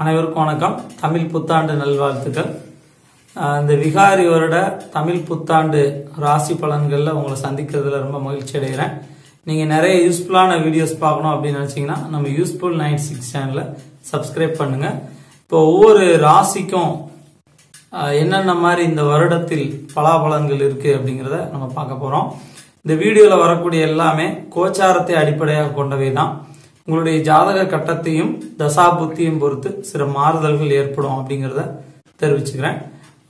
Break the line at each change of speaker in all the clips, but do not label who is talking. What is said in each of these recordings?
அனைவருக்கும் வணக்கம். தமிழ் புத்தாண்டு நல்வாழ்த்துக்கள். இந்த விகாரி வருட தமிழ் புத்தாண்டு ராசி பலன்களில் உங்களை சந்திக்கிறதுல ரொம்ப மகிழ்ச்சி அடைகிறேன். நீங்கள் நிறைய யூஸ்ஃபுல்லான வீடியோஸ் பார்க்கணும் அப்படின்னு நினச்சிங்கன்னா நம்ம யூஸ்ஃபுல் நைன் சிக்ஸ் சேனலை சப்ஸ்கிரைப் பண்ணுங்கள் இப்போ ஒவ்வொரு ராசிக்கும் என்னென்ன மாதிரி இந்த வருடத்தில் பலாபலன்கள் இருக்குது அப்படிங்கிறத நம்ம பார்க்க போகிறோம் இந்த வீடியோவில் வரக்கூடிய எல்லாமே கோச்சாரத்தை அடிப்படையாக கொண்டவை தான் உங்களுடைய ஜாதக கட்டத்தையும் தசாபுத்தியும் பொறுத்து சில மாறுதல்கள் ஏற்படும் அப்படிங்கிறத தெரிவிச்சுக்கிறேன்.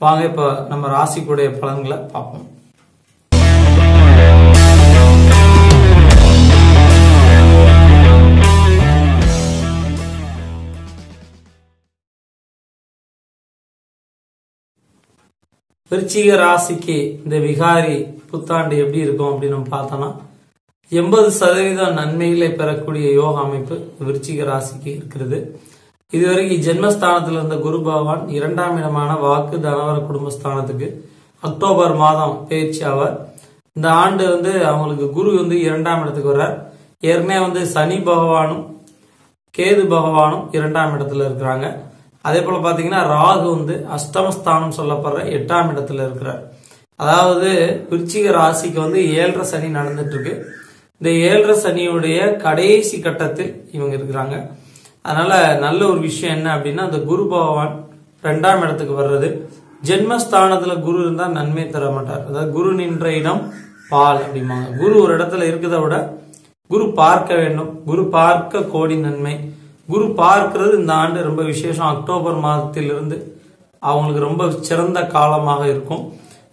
வாங்க இப்போ நம்ம ராசிக்குடைய பலன்களை பார்ப்போம். விருச்சிக ராசிக்கு இந்த விகாரி புத்தாண்டு எப்படி இருக்கும் அப்படின்னு நம்ம பார்த்தோம்னா எண்பது சதவீதம் நன்மைகளை பெறக்கூடிய யோக அமைப்பு விருச்சிக ராசிக்கு இருக்கிறது. இதுவரைக்கும் ஜென்மஸ்தானத்தில் இருந்த குரு பகவான் இரண்டாம் இடமான வாக்கு தனவர குடும்பஸ்தானத்துக்கு அக்டோபர் மாதம் பயிற்சி ஆவார். இந்த ஆண்டு வந்து அவங்களுக்கு குரு வந்து இரண்டாம் இடத்துக்கு வர்றார். ஏற்கனவே வந்து சனி பகவானும் கேது பகவானும் இரண்டாம் இடத்துல இருக்கிறாங்க. அதே போல பாத்தீங்கன்னா ராகு வந்து அஷ்டமஸ்தானம் சொல்லப்படுற எட்டாம் இடத்துல இருக்கிறார். அதாவது விருச்சிக ராசிக்கு வந்து ஏழரை சனி நடந்துட்டு இருக்கு. இந்த ஏழரை சனியுடைய கடைசி கட்டத்தில் இவங்க இருக்கிறாங்க. அதனால நல்ல ஒரு விஷயம் என்ன அப்படின்னா அந்த குரு பகவான் ரெண்டாம் இடத்துக்கு வர்றது. ஜென்மஸ்தானத்துல குரு இருந்தா நன்மை தர மாட்டார். அதாவது குரு நின்ற இடம் பால் அப்படிம்பாங்க. குரு ஒரு இடத்துல இருக்கிறத விட குரு பார்க்க வேண்டும். குரு பார்க்க கோடி நன்மை. குரு பார்க்கிறது இந்த ஆண்டு ரொம்ப விசேஷம். அக்டோபர் மாதத்திலிருந்து அவங்களுக்கு ரொம்ப சிறந்த காலமாக இருக்கும்.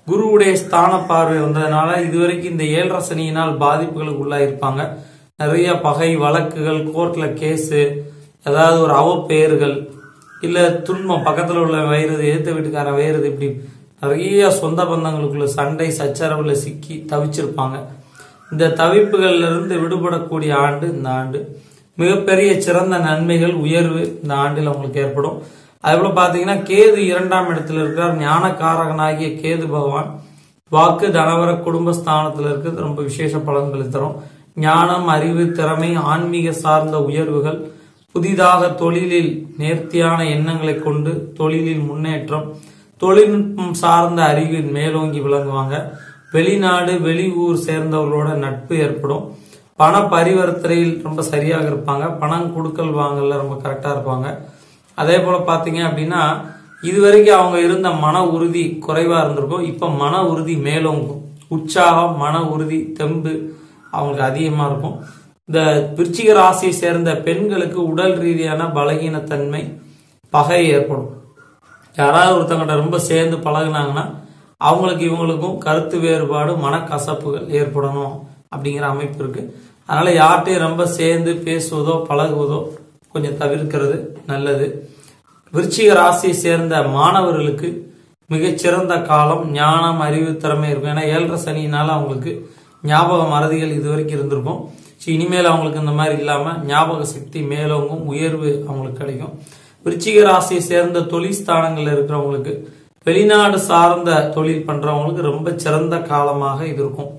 குருவுடைய ஸ்தான பார்வை வந்ததுனால இதுவரைக்கும் இந்த ஏழரை சனியினால் பாதிப்புகளுக்கு உள்ளாயிருப்பாங்க நிறைய பகை வழக்குகள் கோர்ட்ல கேஸு ஏதாவது ஒரு அவப்பெயர்கள் இல்ல துன்பம் பக்கத்துல உள்ள வயிறு எதிர்த்த வீட்டுக்கார வயிறு இப்படி நிறைய சொந்த பந்தங்களுக்குள்ள சண்டை சச்சரவுல சிக்கி தவிச்சிருப்பாங்க. இந்த தவிப்புகள்ல இருந்து விடுபடக்கூடிய ஆண்டு இந்த ஆண்டு. மிகப்பெரிய சிறந்த நன்மைகள் உயர்வு இந்த ஆண்டில் உங்களுக்கு ஏற்படும். அதுபோல் பாத்தீங்கன்னா கேது இரண்டாம் இடத்துல இருக்கிறார் ஞானக்காரகனாகிய கேது பகவான். வாக்கு தனவர குடும்பஸ்தானத்துல இருக்கிறது. ரொம்ப விசேஷ பலன்களை தரும். ஞானம் அறிவு திறமை ஆன்மீக சார்ந்த உயர்வுகள் புதிதாக தொழிலில் நேர்த்தியான எண்ணங்களை கொண்டு தொழிலில் முன்னேற்றம் தொழில்நுட்பம் சார்ந்த அறிவில் மேலோங்கி விளங்குவாங்க. வெளிநாடு வெளி ஊர் சேர்ந்தவர்களோட நட்பு ஏற்படும். பண பரிவர்த்தனையில் ரொம்ப சரியாக இருப்பாங்க. பணம் கொடுக்கல் வாங்கல ரொம்ப கரெக்டா இருப்பாங்க. அதே போல பாத்தீங்க அப்படின்னா இதுவரைக்கும் அவங்க இருந்த மன உறுதி குறைவா இருந்திருக்கும். இப்ப மன உறுதி மேலோங்கும். உற்சாகம் மன உறுதி தெம்பு அவங்களுக்கு அதிகமா இருக்கும். இந்த விருச்சிக ராசியை சேர்ந்த பெண்களுக்கு உடல் ரீதியான பலகீனத்தன்மை பகை ஏற்படும். யாராவது ஒருத்தங்கிட்ட ரொம்ப சேர்ந்து பழகுனாங்கன்னா அவங்களுக்கு இவங்களுக்கும் கருத்து வேறுபாடு மனக்கசப்புகள் ஏற்படணும் அப்படிங்கிற அமைப்பு இருக்கு. அதனால யார்கிட்டையும் ரொம்ப சேர்ந்து பேசுவதோ பழகுவதோ கொஞ்சம் தவிர்க்கிறது நல்லது. விருச்சிக ராசியை சேர்ந்த மாணவர்களுக்கு மிகச்சிறந்த காலம் ஞானம் அறிவு திறமை இருக்கும். ஏன்னா ஏழரை சனியினால அவங்களுக்கு ஞாபக மறதிகள் இது வரைக்கும் இருந்திருக்கும். ஸோ இனிமேல் அவங்களுக்கு இந்த மாதிரி இல்லாம ஞாபக சக்தி மேலோங்கும் உயர்வு அவங்களுக்கு கிடைக்கும். விருச்சிக ராசியை சேர்ந்த தொழில் ஸ்தானங்கள்ல இருக்கிறவங்களுக்கு வெளிநாடு சார்ந்த தொழில் பண்றவங்களுக்கு ரொம்ப சிறந்த காலமாக இது இருக்கும்.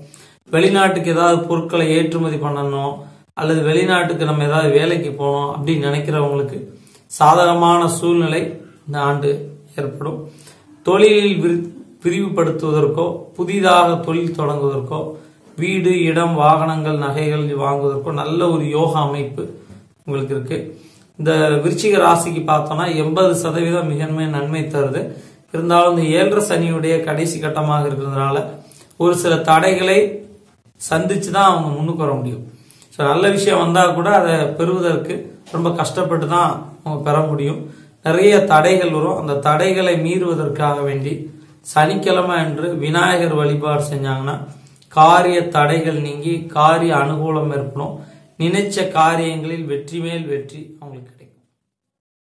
வெளிநாட்டுக்கு ஏதாவது பொருட்களை ஏற்றுமதி பண்ணணும் அல்லது வெளிநாட்டுக்கு நம்ம ஏதாவது வேலைக்கு போகணும் அப்படின்னு நினைக்கிறவங்களுக்கு சாதகமான சூழ்நிலை இந்த ஆண்டு ஏற்படும். தொழிலில் விரி- விரிவுபடுத்துவதற்கோ புதிதாக தொழில் தொடங்குவதற்கோ வீடு இடம் வாகனங்கள் நகைகள் வாங்குவதற்கோ நல்ல ஒரு யோகா அமைப்பு உங்களுக்கு இருக்கு. இந்த விருச்சிக ராசிக்கு பார்த்தோம்னா எண்பது சதவீதம் மிகன்மை நன்மை தருது. இருந்தாலும் இந்த ஏழரை சனியுடைய கடைசி கட்டமாக இருக்கிறதுனால ஒரு சில தடைகளை சந்திச்சு தான் அவங்க முன்னுக்கு வர முடியும். ஸோ நல்ல விஷயம் வந்தால் கூட அதை பெறுவதற்கு ரொம்ப கஷ்டப்பட்டு தான் அவங்க பெற முடியும். நிறைய தடைகள் வரும். அந்த தடைகளை மீறுவதற்காக வேண்டி சனிக்கிழமை அன்று விநாயகர் வழிபாடு செஞ்சாங்கன்னா காரிய தடைகள் நீங்கி காரிய அனுகூலம் ஏற்படும். நினைச்ச காரியங்களில் வெற்றி மேல் வெற்றி அவங்களுக்கு